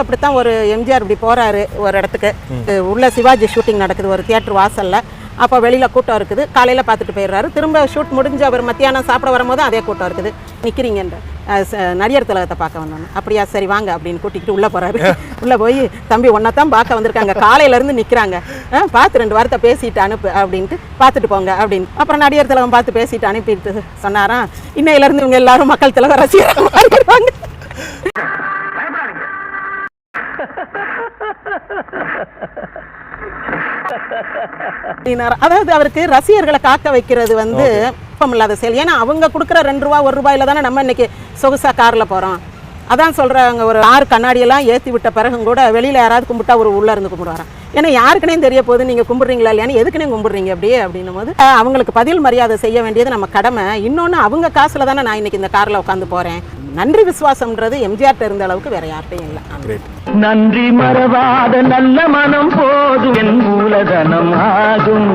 அப்படித்தான் ஒரு எம்ஜிஆர் இப்படி போறாரு ஒரு இடத்துக்கு. உள்ள சிவாஜி ஷூட்டிங் நடக்குது ஒரு தியேட்டர் வாசல்ல. அப்போ வெளியில கூட்டம் இருக்குது. காலையில பார்த்துட்டு போயிடுறாரு. திரும்ப ஷூட் முடிஞ்சு அவர் மத்தியானம் சாப்பிட வரும்போது அதே கூட்டம் இருக்குது. ச- நடிகர் திலகத்தை பார்க்க வந்தோம். அப்படியா சரி வாங்க அப்படின்னு கூட்டிகிட்டு உள்ள போறாரு. உள்ள போய் தம்பி தான் பார்க்க வந்திருக்காங்க. காலையில இருந்து நிக்கிறாங்க. அஹ் பார்த்து ரெண்டு வார்த்தை பேசிட்டு அனுப்பு அப்படின்ட்டு பார்த்துட்டு போங்க அப்படின்னு. அப்புறம் நடிகர் திலகம் பார்த்து பேசிட்டு அனுப்பிட்டு சொன்னாராம். இன்னையில இருந்து இவங்க எல்லாரும் மக்கள் திலக ரசிகர் மாறிடுவாங்க. அதாவது அவருக்கு ரசிகர்களை காக்க வைக்கிறது வந்து இல்லாத செயல். ஏன்னா அவங்க கொடுக்குற ரெண்டு ரூபா ஒரு ரூபாயில தானே நம்ம இன்னைக்கு சொகுசா கார்ல போறோம். அதான் சொல்றாங்க ஒரு ஆறு கண்ணாடியெல்லாம் ஏத்தி விட்ட பிறகும் கூட வெளியில யாராவது கும்பிட்டா ஒரு உள்ள இருந்து கும்பிடுவாராம். ஏன்னா யாருக்குனே தெரிய போகுது நீங்க கும்பிடுறீங்களா இல்லையான்னு எதுக்குனே கும்பிடுறீங்க அப்படியே அப்படின்னும் போது அவங்களுக்கு பதில் மரியாதை செய்ய வேண்டியது நம்ம கடமை. இன்னொன்னு அவங்க காசுல தானே நான் இன்னைக்கு இந்த கார்ல உட்காந்து போறேன். நன்றி விசுவாசம்ன்றது எம்ஜிஆர் இருந்த அளவுக்கு வேற யார்கிட்டையும் இல்லை. நன்றி மறவாத நல்ல மனம் போதும் என் மூலதனம் ஆகும்.